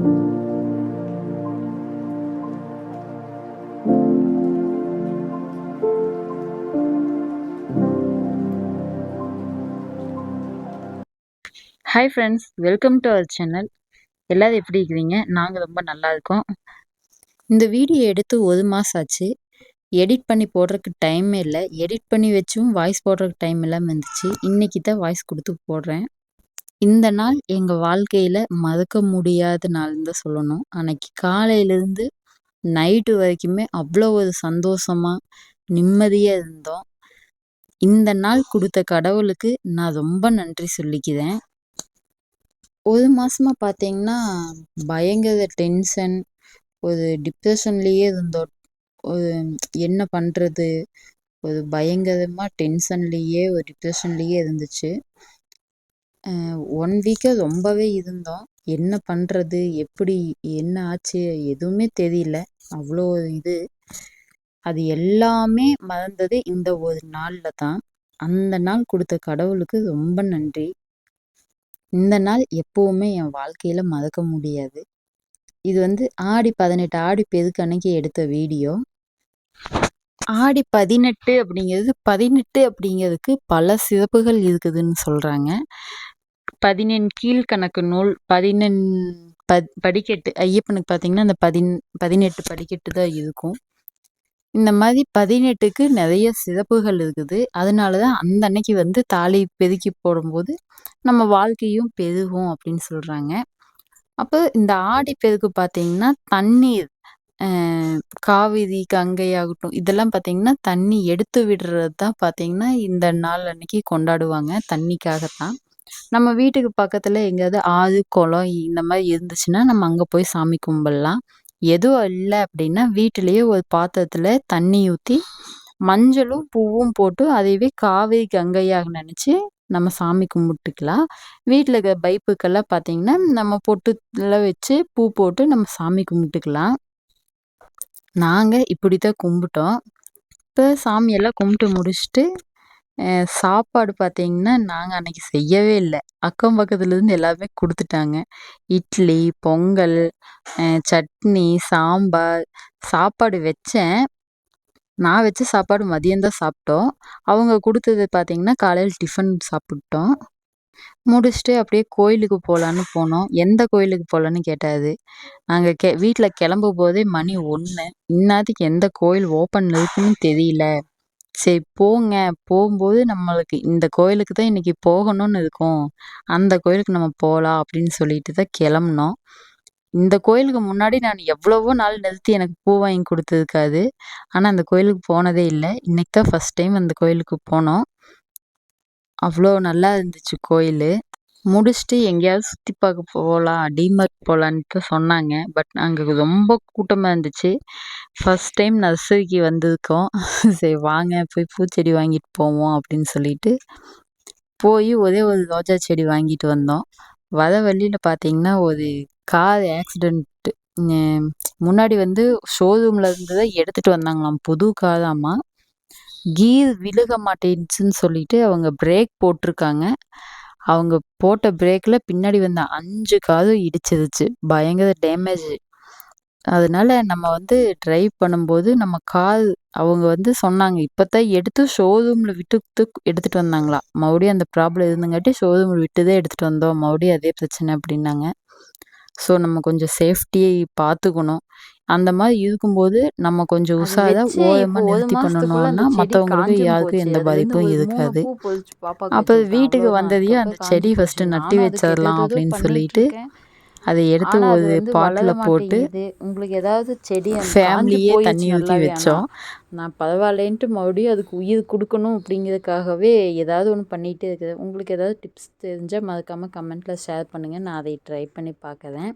Hi friends welcome to our channel எல்லோரும் எப்படி இருக்கிறீங்க? நாங்கள் ரொம்ப நல்லா இருக்கோம். இந்த வீடியோ எடுத்து ஒரு மாதம் ஆச்சு. எடிட் பண்ணி போடுறதுக்கு டைமே இல்லை. எடிட் பண்ணி வச்சும் வாய்ஸ் போடுறதுக்கு டைம் இல்லாமல் இருந்துச்சு. இன்றைக்கி தான் வாய்ஸ் கொடுத்து போடுறேன். இந்த நாள் எங்கள் வாழ்க்கையில் மறக்க முடியாத நாள்னு தான் சொல்லணும் அன்னைக்கு காலையிலேருந்து நைட்டு வரைக்குமே அவ்வளோ ஒரு சந்தோஷமாக நிம்மதியாக இருந்தோம் இந்த நாள் கொடுத்த கடவுளுக்கு நான் ரொம்ப நன்றி சொல்லிக்கிறேன் ஒரு மாசமா பார்த்தீங்கன்னா, பயங்கர டென்ஷன், ஒரு டிப்ரெஷன்லேயே இருந்தோம். ஒரு என்ன பண்ணுறது ஒரு பயங்கரமா டென்ஷன்லேயே, ஒரு டிப்ரெஷன்லேயே இருந்துச்சு. ஒன் வீக்காக ரொம்பவே இருந்தோம். என்ன பண்ணுறது எப்படி? என்ன ஆச்சு? எதுவுமே தெரியல. அவ்வளோ இது. அது எல்லாமே மறந்தது இந்த ஒரு நாளில் தான். அந்த நாள் கொடுத்த கடவுளுக்கு ரொம்ப நன்றி. இந்த நாள் எப்போவுமே என் வாழ்க்கையில் மறக்க முடியாது இது வந்து ஆடி பதினெட்டு ஆடி பெருக்கு அன்னைக்கு எடுத்த வீடியோ ஆடி பதினெட்டு அப்படிங்கிறது பதினெட்டு அப்படிங்கிறதுக்கு பல சிறப்புகள் இருக்குதுன்னு சொல்கிறாங்க பதினெண் கீழ்கணக்கு நூல் பதினெண் ப படிக்கட்டு ஐயப்பனுக்கு பார்த்தீங்கன்னா அந்த பதின் பதினெட்டு படிக்கட்டு தான் இருக்கும். இந்த மாதிரி பதினெட்டுக்கு நிறைய சிறப்புகள் இருக்குது. அதனால தான் அந்த அன்னைக்கு வந்து தாலி பெருக்கி போடும்போது நம்ம வாழ்க்கையும் பெருகும் அப்படின்னு சொல்கிறாங்க அப்போ இந்த ஆடி பெருக்கு பார்த்தீங்கன்னா தண்ணீர் காவிரி கங்கை ஆகட்டும் இதெல்லாம் பார்த்தீங்கன்னா தண்ணி எடுத்து விடுறது தான் பார்த்தீங்கன்னா இந்த நாள் அன்னைக்கு கொண்டாடுவாங்க தண்ணிக்காகத்தான். நம்ம வீட்டுக்கு பக்கத்தில் எங்கேயாவது ஆறு குளம் இந்த மாதிரி இருந்துச்சுன்னா நம்ம அங்கே போய் சாமி கும்பிடலாம். எதுவும் இல்லை அப்படின்னா வீட்டிலேயே ஒரு பாத்திரத்தில் தண்ணி ஊற்றி மஞ்சளும் பூவும் போட்டு அதையவே காவிரி கங்கையாக நினச்சி நம்ம சாமி கும்பிட்டுக்கலாம். வீட்டில் இருக்கிற பைப்புக்கெல்லாம் பார்த்தீங்கன்னா நம்ம பொட்டுலாம் வச்சு பூ போட்டு நம்ம சாமி கும்பிட்டுக்கலாம். நாங்கள் இப்படி தான் கும்பிட்டோம். இப்போ சாமியெல்லாம் கும்பிட்டு முடிச்சுட்டு சாப்பாடு பார்த்தீங்கன்னா நாங்கள் அன்றைக்கி செய்யவே இல்லை. அக்கம் பக்கத்துலேருந்து எல்லாருமே கொடுத்துட்டாங்க. இட்லி பொங்கல் சட்னி சாம்பார் சாப்பாடு வச்சேன். நான் வச்ச சாப்பாடு மதியம்தான் சாப்பிட்டோம். அவங்க கொடுத்தது பார்த்தீங்கன்னா காலையில் டிஃபன் சாப்பிட்டோம். முடிச்சுட்டு அப்படியே கோயிலுக்கு போகலான்னு போனோம். எந்த கோயிலுக்கு போகலான்னு கேட்டாது நாங்கள் கெ வீட்டில் கிளம்பும் போதே மணி ஒன்று இன்னாத்துக்கு எந்த கோயில் ஓப்பன் இருக்குன்னு தெரியல. சரி போங்க. போகும்போது நம்மளுக்கு இந்த கோயிலுக்கு தான் இன்றைக்கி போகணும்னு இருக்கும். அந்த கோயிலுக்கு நம்ம போகலாம் அப்படின்னு சொல்லிட்டு தான் கிளம்புனோம். இந்த கோயிலுக்கு முன்னாடி நான் எவ்வளவோ நாள் நிறுத்தி எனக்கு பூ வாங்கி கொடுத்துருக்காது ஆனால் அந்த கோயிலுக்கு போனதே இல்லை. இன்றைக்கி தான் ஃபஸ்ட் டைம் அந்த கோயிலுக்கு போனோம். அவ்வளோ நல்லா இருந்துச்சு கோயில். முடிச்சுட்டு எங்கேயாவது சுற்றி பார்க்க போகலாம் டிமார்ட் போகலான்ட்டு சொன்னாங்க. பட் அங்கே ரொம்ப கூட்டமாக இருந்துச்சு. ஃபஸ்ட் டைம் நர்சரிக்கு வந்திருக்கோம். சரி வாங்க போய் பூச்செடி வாங்கிட்டு போவோம் அப்படின்னு சொல்லிட்டு போய் ஒரே ஒரு ரோஜா செடி வாங்கிட்டு வந்தோம். வர வழியில் பார்த்தீங்கன்னா ஒரு கார் ஆக்சிடெண்ட்டு முன்னாடி வந்து ஷோரூமில் இருந்து தான் எடுத்துகிட்டு வந்தாங்களாம். புது காராம்மா கீர் விழுக மாட்டேன்ச்சுன்னு சொல்லிட்டு அவங்க பிரேக் போட்டிருக்காங்க. அவங்க போட்ட பிரேக்கில் பின்னாடி வந்த அஞ்சு காரும் இடிச்சிருச்சு. பயங்கர டேமேஜ் அதனால நம்ம வந்து ட்ரைவ் பண்ணும்போது நம்ம கார் அவங்க வந்து சொன்னாங்க. இப்போ தான் எடுத்து ஷோரூமில் விட்டு எடுத்துகிட்டு வந்தாங்களா. மறுபடியும் அந்த ப்ராப்ளம் இருந்தங்காட்டி ஷோரூமில் விட்டுதே எடுத்துகிட்டு வந்தோம். மறுபடியும் அதே பிரச்சனை அப்படின்னாங்க. ஸோ நம்ம கொஞ்சம் சேஃப்டியை பார்த்துக்கணும். அந்த மாதிரி இருக்கும்போது நம்ம கொஞ்சம் உஷாராக ஓரமாக நிறுத்தி பண்ணணும்னா மற்றவங்களுக்கு யாருக்கும் எந்த பாதிப்பும் இருக்காது. அப்போ வீட்டுக்கு வந்ததையும் அந்த செடி ஃபஸ்ட்டு நட்டி வச்சிடலாம் அப்படின்னு சொல்லிட்டு அதை எடுத்து ஒரு பாட்டில் போட்டு உங்களுக்கு ஏதாவது செடி ஃபேமிலியே தண்ணி ஊற்றி வச்சோம். நான் பரவாயில்லைன்ட்டு மறுபடியும் அதுக்கு உயிர் கொடுக்கணும் அப்படிங்கிறதுக்காகவே ஏதாவது ஒன்று பண்ணிகிட்டே இருக்குது. உங்களுக்கு ஏதாவது டிப்ஸ் தெரிஞ்சால் மறக்காமல் கமெண்ட்டில் ஷேர் பண்ணுங்கள் நான் அதை ட்ரை பண்ணி பார்க்குறேன்.